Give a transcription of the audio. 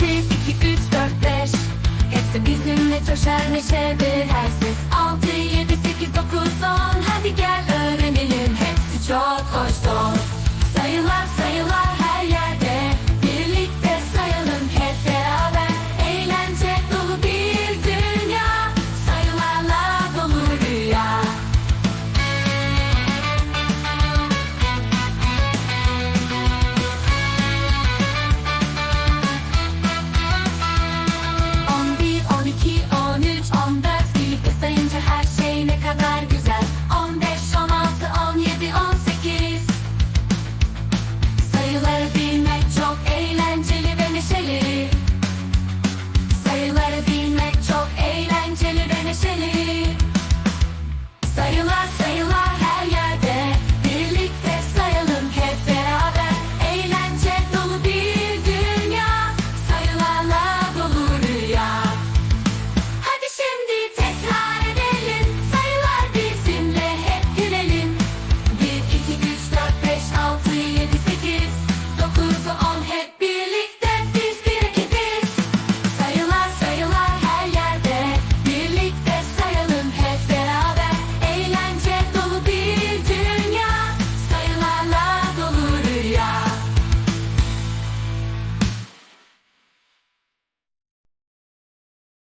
Bir, iki, üç, dört, beş. Hepsi bizimle coşar neşedir. Her ses Altı, kadar